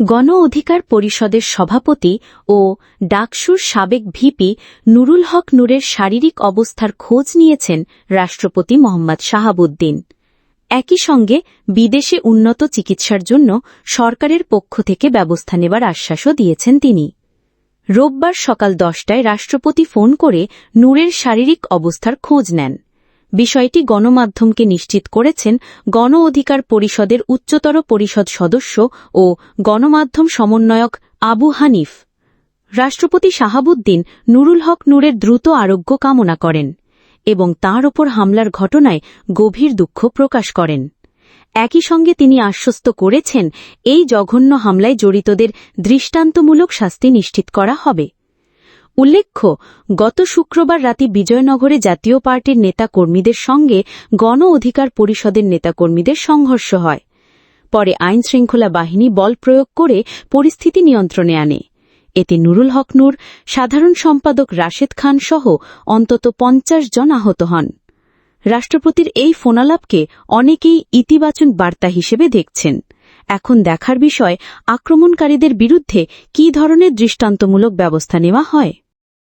গণ অধিকার পরিষদের সভাপতি ও ডাকসুর সাবেক ভিপি নুরুল হক নূরের শারীরিক অবস্থার খোঁজ নিয়েছেন রাষ্ট্রপতি মোহাম্মদ শাহাবুদ্দিন। একই সঙ্গে বিদেশে উন্নত চিকিৎসার জন্য সরকারের পক্ষ থেকে ব্যবস্থা নেবার আশ্বাসও দিয়েছেন তিনি। রোববার সকাল দশটায় রাষ্ট্রপতি ফোন করে নূরের শারীরিক অবস্থার খোঁজ নেন। বিষয়টি গণমাধ্যমকে নিশ্চিত করেছেন গণ অধিকার পরিষদের উচ্চতর পরিষদ সদস্য ও গণমাধ্যম সমন্বয়ক আবু হানিফ। রাষ্ট্রপতি শাহাবুদ্দিন নুরুল হক নূরের দ্রুত আরোগ্য কামনা করেন এবং তাঁর ওপর হামলার ঘটনায় গভীর দুঃখ প্রকাশ করেন। একই সঙ্গে তিনি আশ্বস্ত করেছেন, এই জঘন্য হামলায় জড়িতদের দৃষ্টান্তমূলক শাস্তি নিশ্চিত করা হবে। উল্লেখ্য, গত শুক্রবার রাতে বিজয়নগরে জাতীয় পার্টির নেতাকর্মীদের সঙ্গে গণ অধিকার পরিষদের নেতাকর্মীদের সংঘর্ষ হয়। পরে আইন শৃঙ্খলা বাহিনী বল প্রয়োগ করে পরিস্থিতি নিয়ন্ত্রণে আনে। এতে নুরুল হক নূর, সাধারণ সম্পাদক রাশেদ খান সহ অন্তত পঞ্চাশ জন আহত হন। রাষ্ট্রপতির এই ফোনালাপকে অনেকেই ইতিবাচক বার্তা হিসেবে দেখছেন। এখন দেখার বিষয়, আক্রমণকারীদের বিরুদ্ধে কী ধরনের দৃষ্টান্তমূলক ব্যবস্থা নেওয়া হয়?